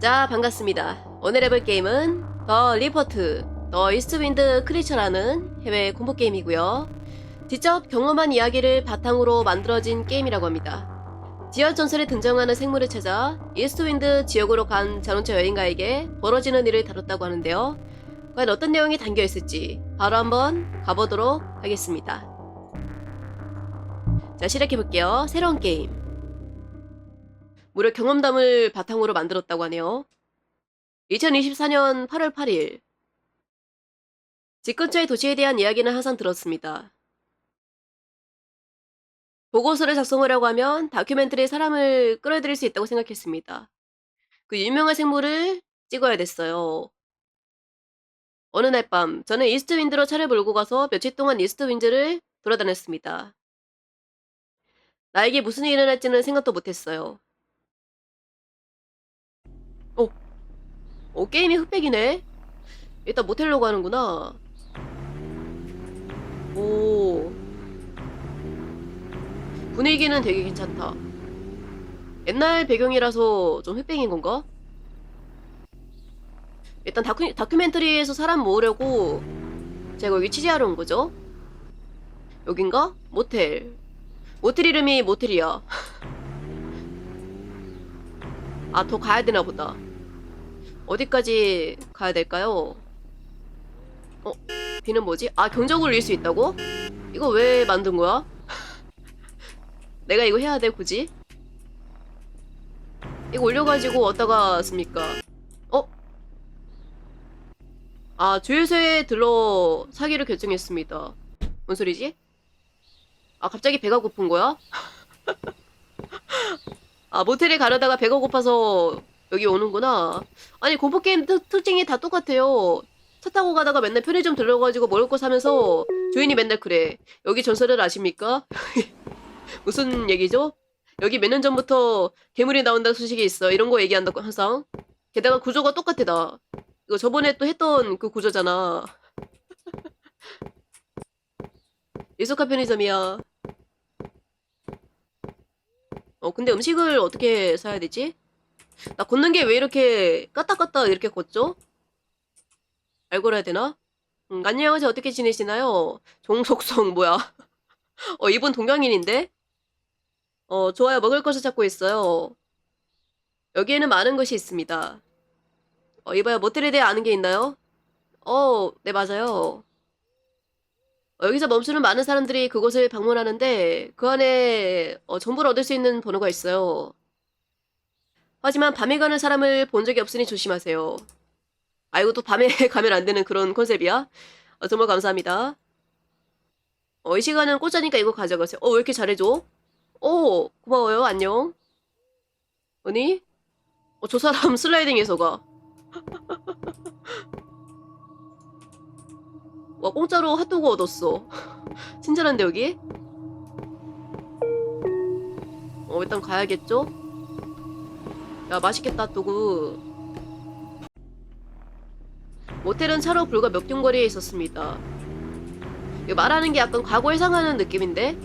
자, 반갑습니다. 오늘 해볼 게임은 더 리포트, 더 이스트윈드 크리처라는 해외 공포 게임이고요. 직접 경험한 이야기를 바탕으로 만들어진 게임이라고 합니다. 지하 전설에 등장하는 생물을 찾아 이스트윈드 지역으로 간 자동차 여행가에게 벌어지는 일을 다뤘다고 하는데요. 과연 어떤 내용이 담겨 있을지 바로 한번 가보도록 하겠습니다. 자, 시작해볼게요. 새로운 게임. 무려 경험담을 바탕으로 만들었다고 하네요. 2024년 8월 8일. 집 근처의 도시에 대한 이야기는 항상 들었습니다. 보고서를 작성하려고 하면 다큐멘터리에 사람을 끌어들일 수 있다고 생각했습니다. 그 유명한 생물을 찍어야 됐어요. 어느 날 밤, 저는 이스트 윈드로 차를 몰고 가서 며칠 동안 이스트 윈드를 돌아다녔습니다. 나에게 무슨 일이 일어날지는 생각도 못했어요. 어, 게임이 흑백이네? 일단 모텔로 가는구나. 오. 분위기는 되게 괜찮다. 옛날 배경이라서 좀 흑백인 건가? 일단 다큐, 다큐멘터리에서 사람 모으려고 제가 여기 취재하러 온 거죠? 여긴가? 모텔. 모텔 이름이 모텔이야. 아, 더 가야 되나 보다. 어디까지 가야 될까요? 어? 비는 뭐지? 아 경적을 올릴 수 있다고? 이거 왜 만든 거야? 내가 이거 해야 돼 굳이? 이거 올려가지고 어디다가 씁니까? 어? 아 주유소에 들러 사기를 결정했습니다 뭔 소리지? 아 갑자기 배가 고픈 거야? 아 모텔에 가려다가 배가 고파서 여기 오는구나. 아니 공포 게임 특, 특징이 다 똑같아요. 차 타고 가다가 맨날 편의점 들러가지고 먹을 거 사면서 주인이 맨날 그래. 여기 전설을 아십니까? 무슨 얘기죠? 여기 몇 년 전부터 괴물이 나온다는 소식이 있어. 이런 거 얘기한다고 항상. 게다가 구조가 똑같아 나. 이거 저번에 또 했던 그 구조잖아. 익숙한 편의점이야. 어 근데 음식을 어떻게 사야 되지? 나 걷는 게 왜 이렇게 까딱까딱 이렇게 걷죠? 알고 해야 되나? 음, 안녕하세요. 어떻게 지내시나요? 종속성 뭐야? 어, 이분 동양인인데? 어, 좋아요. 먹을 것을 찾고 있어요. 여기에는 많은 것이 있습니다. 어, 이봐요. 모텔에 대해 아는 게 있나요? 어, 네, 맞아요. 어, 여기서 멈추는 많은 사람들이 그곳을 방문하는데 그 안에 어, 정보를 얻을 수 있는 번호가 있어요. 하지만 밤에 가는 사람을 본 적이 없으니 조심하세요. 아, 이거 또 밤에 가면 안 되는 그런 컨셉이야? 어, 정말 감사합니다. 어, 이 시간은 꽃자니까 이거 가져가세요. 어, 왜 이렇게 잘해줘? 오, 고마워요. 안녕. 언니? 어, 저 사람 슬라이딩해서 가. 와, 공짜로 핫도그 얻었어. 친절한데, 여기? 어, 일단 가야겠죠? 야 맛있겠다 핫도그 모텔은 차로 불과 몇분 거리에 있었습니다 말하는 게 약간 과거 회상하는 느낌인데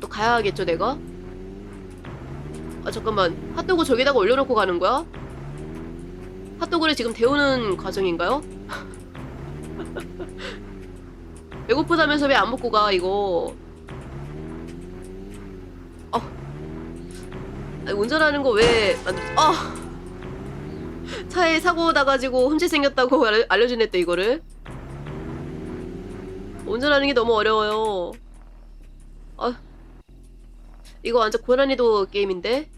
또 가야겠죠 내가? 아 잠깐만 핫도그 저기다가 올려놓고 가는 거야? 핫도그를 지금 데우는 과정인가요? 배고프다면서 왜 안 먹고 가 이거 아니, 운전하는 거 왜 만들? 아 차에 사고 나가지고 흠집 생겼다고 알- 알려주네 또 이거를. 운전하는 게 너무 어려워요. 아 이거 완전 고난이도 게임인데.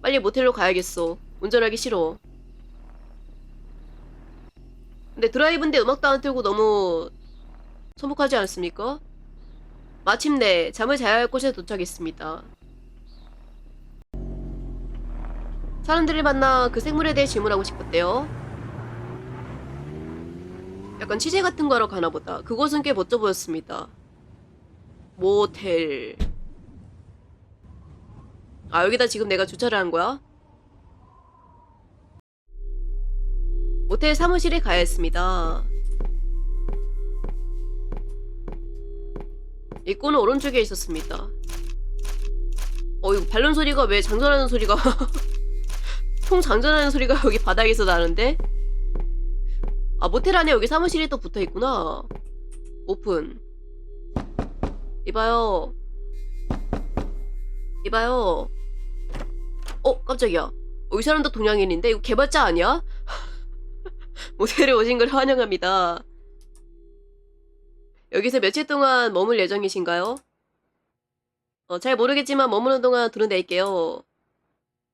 빨리 모텔로 가야겠어. 운전하기 싫어. 근데 드라이브인데 음악도 안 틀고 너무 소복하지 않습니까? 마침내 잠을 자야 할 곳에 도착했습니다. 사람들을 만나 그 생물에 대해 질문하고 싶었대요. 약간 취재 같은 거로 가나 보다. 그곳은 꽤 멋져 보였습니다. 모텔. 아, 여기다 지금 내가 주차를 한 거야? 모텔 사무실에 가야 했습니다. 입구는 오른쪽에 있었습니다. 어 이거 발론 소리가 왜 장전하는 소리가 통 장전하는 소리가 여기 바닥에서 나는데? 아 모텔 안에 여기 사무실이 또 붙어 있구나. 오픈. 이봐요. 이봐요. 어 깜짝이야. 어, 이 사람도 동양인인데? 이거 개발자 아니야? 모텔에 오신 걸 환영합니다. 여기서 며칠 동안 머물 예정이신가요? 어, 잘 모르겠지만 머무는 동안 돈은 낼게요.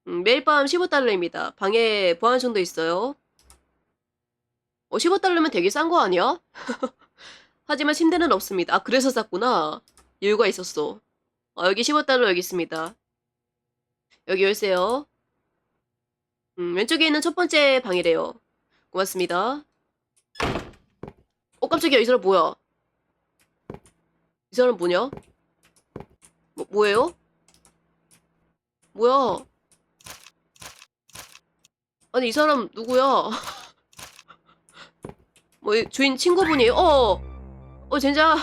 음, 매일 밤 15달러입니다. 방에 보안청도 있어요. 어, 15달러면 되게 싼 거 아니야? 하지만 침대는 없습니다. 아, 그래서 쌌구나. 이유가 있었어. 어, 여기 15달러 여기 있습니다. 여기 열쇠요. 음, 왼쪽에 있는 첫 번째 방이래요. 고맙습니다. 어, 깜짝이야. 이 사람 뭐야? 이 사람 뭐냐? 뭐, 뭐예요? 뭐야? 아니, 이 사람 누구야? 뭐, 이 주인 친구분이에요? 어! 어, 젠장!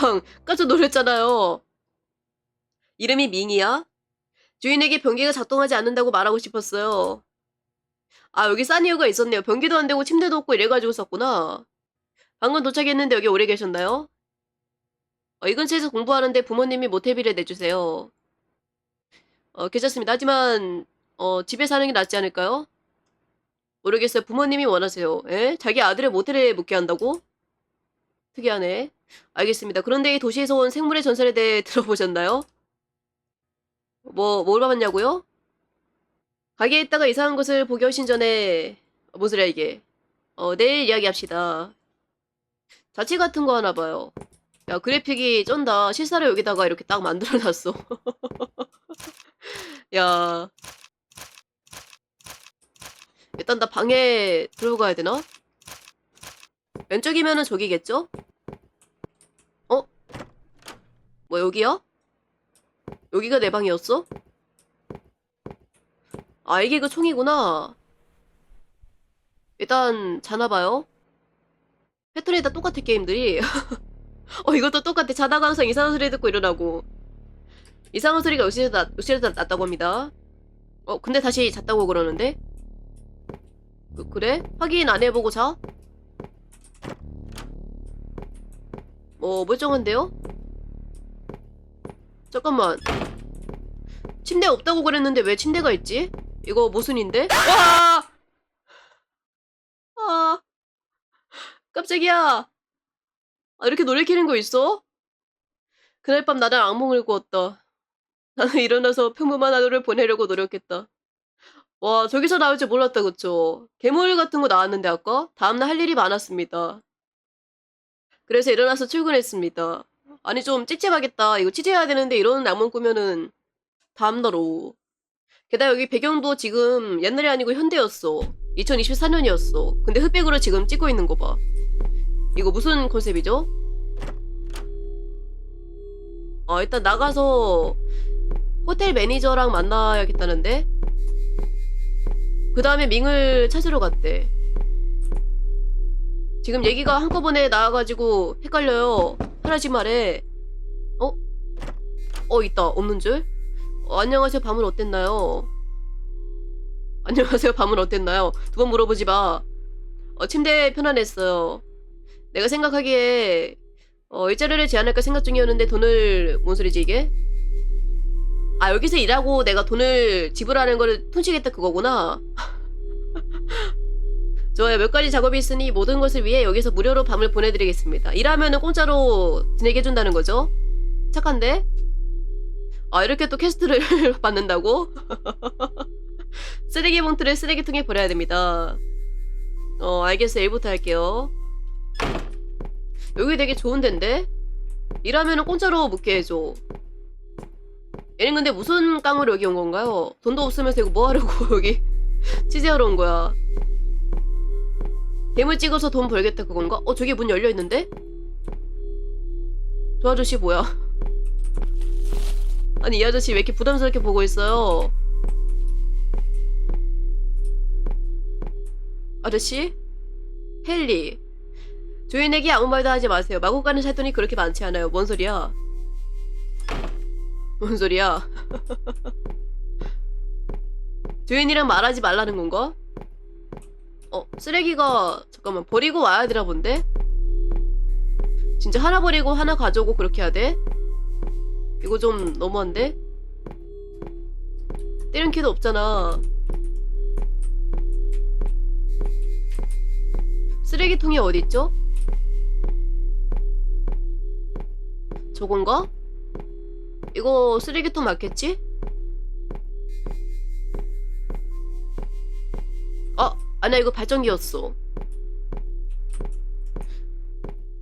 깜짝 놀랐잖아요. 이름이 밍이야? 주인에게 변기가 작동하지 않는다고 말하고 싶었어요. 아, 여기 싼 이유가 있었네요. 변기도 안 되고 침대도 없고 이래가지고 썼구나. 방금 도착했는데 여기 오래 계셨나요? 어, 이 근처에서 공부하는데 부모님이 모텔비를 내주세요. 어, 괜찮습니다. 하지만 어, 집에 사는 게 낫지 않을까요? 모르겠어요. 부모님이 원하세요. 에? 자기 아들을 모텔에 묵게 한다고? 특이하네. 알겠습니다. 그런데 이 도시에서 온 생물의 전설에 대해 들어보셨나요? 뭐, 뭘 봤냐고요? 가게에 있다가 이상한 것을 보기 오신 전에 어, 뭔 소리야 이게? 어, 내일 이야기합시다. 자취 같은 거 하나 봐요. 야, 그래픽이 쩐다. 실사를 여기다가 이렇게 딱 만들어놨어. 야. 일단 나 방에 들어가야 되나? 왼쪽이면은 저기겠죠? 어? 뭐 여기야? 여기가 내 방이었어? 아, 이게 그 총이구나. 일단 자나봐요. 패턴이 다 똑같아, 게임들이. 어, 이것도 똑같아. 자다가 항상 이상한 소리 듣고 일어나고. 이상한 소리가 요실에서, 났다고 합니다. 어, 근데 다시 잤다고 그러는데? 그, 그래? 확인 안 해보고 자? 뭐, 멀쩡한데요? 잠깐만. 침대 없다고 그랬는데 왜 침대가 있지? 이거 모순인데? 와! 아, 깜짝이야. 아, 이렇게 놀래키는 거 있어? 그날 밤 나는 악몽을 꾸었다. 나는 일어나서 평범한 하루를 보내려고 노력했다. 와, 저기서 나올 줄 몰랐다, 그쵸? 괴물 같은 거 나왔는데, 아까? 다음날 할 일이 많았습니다. 그래서 일어나서 출근했습니다. 아니, 좀 찝찝하겠다. 이거 취재해야 되는데 이런 악몽 꾸면은 다음날 오후. 게다가 여기 배경도 지금 옛날이 아니고 현대였어. 2024년이었어. 근데 흑백으로 지금 찍고 있는 거 봐. 이거 무슨 컨셉이죠? 어, 일단 나가서 호텔 매니저랑 만나야겠다는데? 그 다음에 밍을 찾으러 갔대. 지금 얘기가 한꺼번에 나와가지고 헷갈려요. 하나씩 말해. 어? 어, 있다. 없는 줄? 어, 안녕하세요. 밤은 어땠나요? 안녕하세요. 밤은 어땠나요? 두 번 물어보지 마. 어, 침대 편안했어요. 내가 생각하기에 어, 일자리를 제안할까 생각 중이었는데 돈을 뭔 소리지 이게? 아 여기서 일하고 내가 돈을 지불하는 거를 퉁치겠다 그거구나. 좋아요. 몇 가지 작업이 있으니 모든 것을 위해 여기서 무료로 밤을 보내드리겠습니다. 일하면은 공짜로 지내게 해준다는 거죠? 착한데? 아 이렇게 또 퀘스트를 받는다고? 쓰레기 봉투를 쓰레기통에 버려야 됩니다. 어 알겠어요. 일부터 할게요. 여기 되게 좋은 데인데? 일하면은 공짜로 묵게 해줘. 얘는 근데 무슨 깡으로 여기 온 건가요? 돈도 없으면서 이거 뭐 하려고 여기 취재하러 온 거야. 대물 찍어서 돈 벌겠다 그건가? 어 저기 문 열려 있는데? 저 아저씨 뭐야? 아니 이 아저씨 왜 이렇게 부담스럽게 보고 있어요? 아저씨? 헨리 주인에게 아무 말도 하지 마세요. 마구 가는 살돈이 그렇게 많지 않아요. 뭔 소리야? 뭔 소리야? 주인이랑 말하지 말라는 건가? 어, 쓰레기가 잠깐만 버리고 와야 되나 본데? 진짜 하나 버리고 하나 가져오고 그렇게 해야 돼? 이거 좀 너무한데? 때린 키도 없잖아. 쓰레기통이 어딨죠? 저건가? 이거 쓰레기통 맞겠지? 아, 아니야 이거 발전기였어.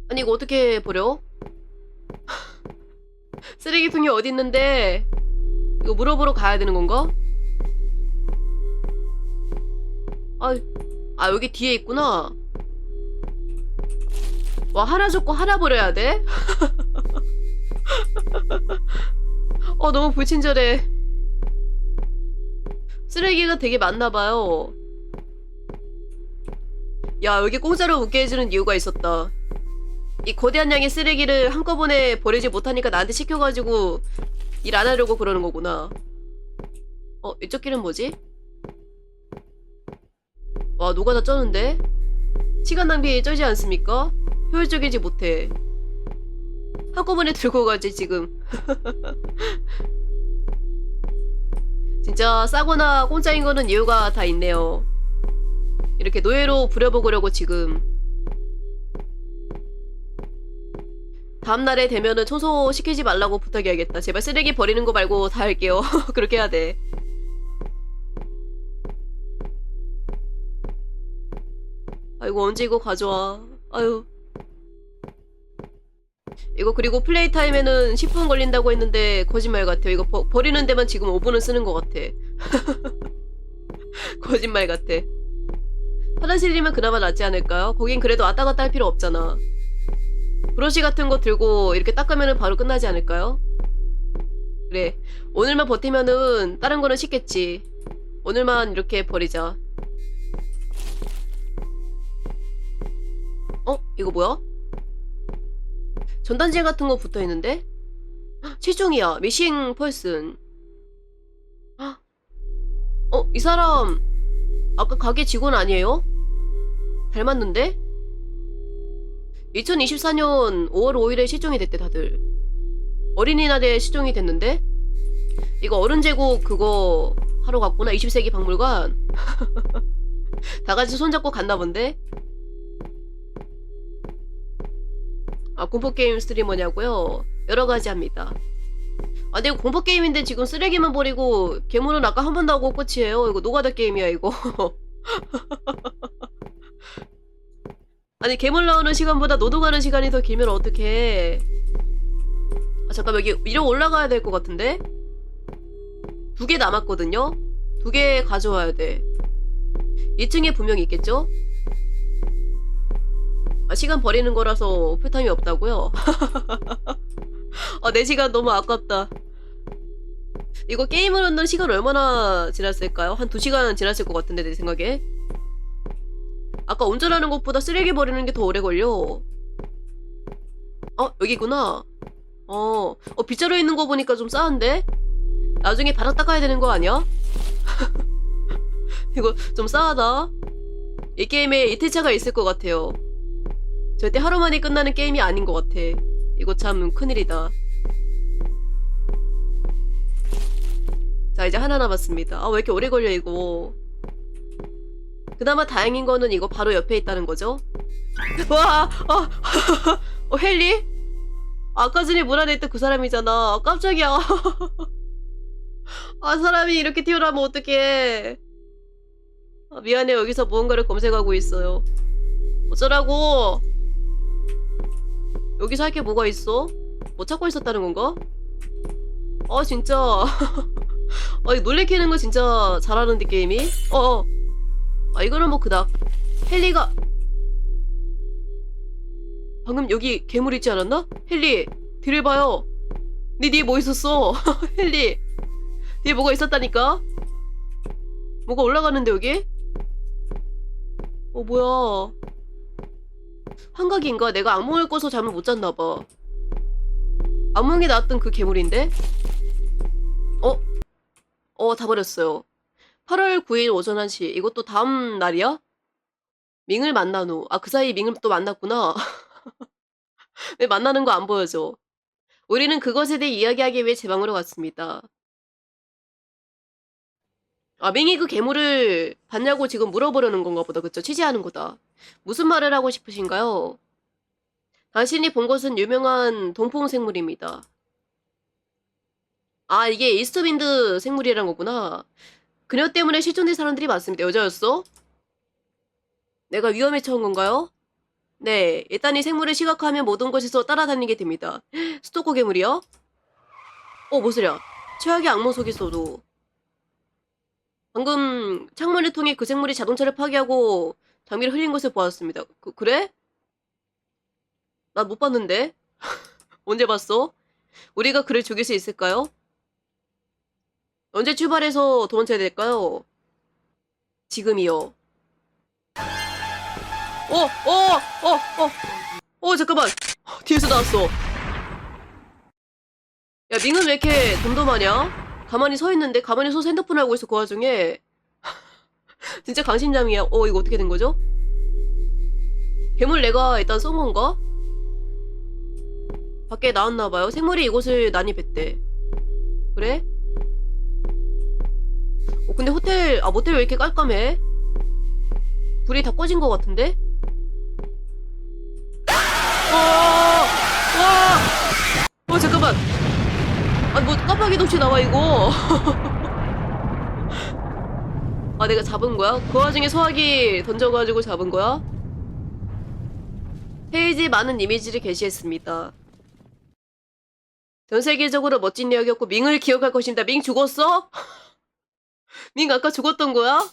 아니 이거 어떻게 버려? 쓰레기통이 어디 있는데 이거 물어보러 가야 되는 건가? 아, 아 여기 뒤에 있구나. 와 하나 줬고 하나 버려야 돼? 어 너무 불친절해. 쓰레기가 되게 많나 봐요. 야 여기 공짜로 웃게 해주는 이유가 있었다. 이 거대한 양의 쓰레기를 한꺼번에 버리지 못하니까 나한테 시켜가지고 일 안 하려고 그러는 거구나. 어 이쪽 길은 뭐지? 와 노가다 쩌는데? 시간 낭비 쩔지 않습니까? 효율적이지 못해. 한꺼번에 들고 가지 지금. 진짜 싸거나 공짜인 거는 이유가 다 있네요. 이렇게 노예로 부려먹으려고 지금. 다음날에 되면은 청소시키지 말라고 부탁해야겠다. 제발 쓰레기 버리는 거 말고 다 할게요. 그렇게 해야 돼. 아이고 언제 이거 가져와. 아유. 이거 그리고 플레이 타임에는 10분 걸린다고 했는데 거짓말 같아요. 이거 버, 버리는 데만 지금 5분은 쓰는 것 같아. 거짓말 같아. 화장실이면 그나마 낫지 않을까요? 거긴 그래도 왔다 갔다 할 필요 없잖아. 브러쉬 같은 거 들고 이렇게 닦으면 바로 끝나지 않을까요? 그래. 오늘만 버티면은 다른 거는 쉽겠지. 오늘만 이렇게 버리자. 어? 이거 뭐야? 전단지 같은 거 붙어 있는데? 헉, 실종이야. 미싱 펄슨. 헉. 어, 이 사람 아까 가게 직원 아니에요? 닮았는데? 2024년 5월 5일에 실종이 됐대 다들. 어린이날에 실종이 됐는데? 이거 어른 제국 그거 하러 갔구나. 20세기 박물관. 다 같이 손잡고 갔나 본데? 아, 공포게임 스트리머냐고요? 여러 가지 합니다. 아, 근데 이거 공포게임인데 지금 쓰레기만 버리고 괴물은 아까 한번더 하고 끝이에요. 이거 노가다 게임이야, 이거. 아니, 괴물 나오는 시간보다 노동하는 시간이 더 길면 어떡해. 아, 잠깐, 여기 위로 올라가야 될 것 같은데? 두 개 남았거든요? 두 개 가져와야 돼. 2층에 분명히 있겠죠? 아, 시간 버리는 거라서 풀타임이 없다고요? 아, 4시간 너무 아깝다. 이거 게임으로는 시간 얼마나 지났을까요? 한 2시간 지났을 것 같은데, 내 생각에. 아까 운전하는 것보다 쓰레기 버리는 게 더 오래 걸려. 어, 여기구나. 어, 어, 빗자루 있는 거 보니까 좀 싸한데? 나중에 바닥 닦아야 되는 거 아니야? 이거 좀 싸하다. 이 게임에 이틀차가 있을 것 같아요. 절대 하루 만에 끝나는 게임이 아닌 것 같아. 이거 참 큰일이다. 자, 이제 하나 남았습니다. 아, 왜 이렇게 오래 걸려, 이거. 그나마 다행인 거는 이거 바로 옆에 있다는 거죠? 와, 어, 어, 헨리? 아까 전에 문 안에 있던 그 사람이잖아. 깜짝이야. 아, 사람이 이렇게 튀어나오면 어떡해. 아, 미안해, 여기서 무언가를 검색하고 있어요. 어쩌라고? 여기서 할 게 뭐가 있어? 뭐 찾고 있었다는 건가? 아 진짜 아 놀래키는 거 진짜 잘하는데 게임이 어어 아 이거는 뭐 그닥 헬리가 방금 여기 괴물 있지 않았나? 헬리 뒤를 봐요 네 뒤에 뭐 있었어 헬리 뒤에 뭐가 있었다니까 뭐가 올라가는데 여기? 어 뭐야 환각인가? 내가 악몽을 꿔서 잠을 못 잤나봐. 악몽에 나왔던 그 괴물인데? 어? 어, 다 버렸어요. 8월 9일 오전 1시. 이것도 다음 날이야? 밍을 만난 후. 아, 그 사이 밍을 또 만났구나. 왜 만나는 거 안 보여줘? 우리는 그것에 대해 이야기하기 위해 제 방으로 갔습니다. 아, 밍이 그 괴물을 봤냐고 지금 물어보려는 건가 보다. 그쵸? 취재하는 거다. 무슨 말을 하고 싶으신가요? 당신이 본 것은 유명한 동풍 생물입니다. 아, 이게 이스트윈드 생물이란 거구나. 그녀 때문에 실종된 사람들이 많습니다. 여자였어? 내가 위험에 처한 건가요? 네, 일단 이 생물을 시각화하면 모든 곳에서 따라다니게 됩니다. 스토커 괴물이요? 어, 뭐소리야? 최악의 악몽 속에서도. 방금 창문을 통해 그 생물이 자동차를 파괴하고 장비를 흘린 것을 보았습니다. 그, 그래? 나못 봤는데? 언제 봤어? 우리가 그를 죽일 수 있을까요? 언제 출발해서 도망쳐야 될까요? 지금이요. 어, 어, 어, 어, 어, 잠깐만. 뒤에서 나왔어. 야, 밍은 왜 이렇게 덤덤하냐? 가만히 서 있는데, 가만히 서서 핸드폰 하고 있어, 그 와중에. 진짜 강심장이야. 어, 이거 어떻게 된 거죠? 괴물 내가 일단 쏜 건가? 밖에 나왔나봐요. 생물이 이곳을 난입했대. 그래? 어, 근데 호텔, 아, 모텔 왜 이렇게 깔끔해? 불이 다 꺼진 것 같은데? 와! 와! 어, 잠깐만. 아, 뭐, 깜빡이 없이 나와, 이거. 아, 내가 잡은 거야? 그 와중에 소화기 던져가지고 잡은 거야? 페이지 많은 이미지를 게시했습니다. 전 세계적으로 멋진 이야기였고, 밍을 기억할 것입니다. 밍 죽었어? 밍 아까 죽었던 거야?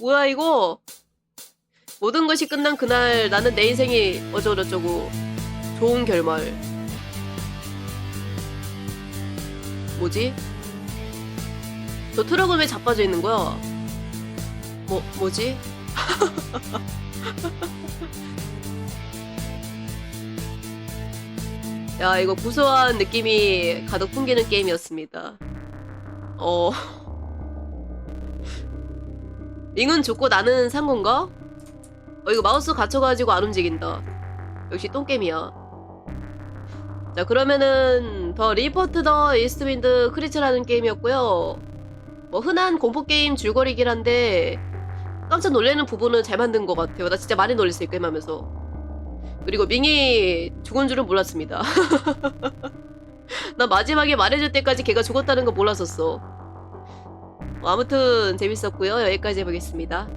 뭐야, 이거? 모든 것이 끝난 그날 나는 내 인생이 어쩌고저쩌고 좋은 결말 뭐지? 저 트럭은 왜 자빠져 있는 거야? 뭐, 뭐지? 야, 이거 구수한 느낌이 가득 풍기는 게임이었습니다. 어. 링은 죽고 나는 산 건가? 어, 이거 마우스 갇혀가지고 안 움직인다. 역시 똥게임이야. 자, 그러면은, 더 리포트 더 이스트윈드 크리처라는 게임이었고요. 뭐, 흔한 공포 게임 줄거리긴 한데, 깜짝 놀라는 부분은 잘 만든 것 같아요. 나 진짜 많이 놀랐어요, 게임 하면서. 그리고 밍이 죽은 줄은 몰랐습니다. 나 마지막에 말해줄 때까지 걔가 죽었다는 거 몰랐었어. 뭐 아무튼 재밌었고요. 여기까지 해보겠습니다.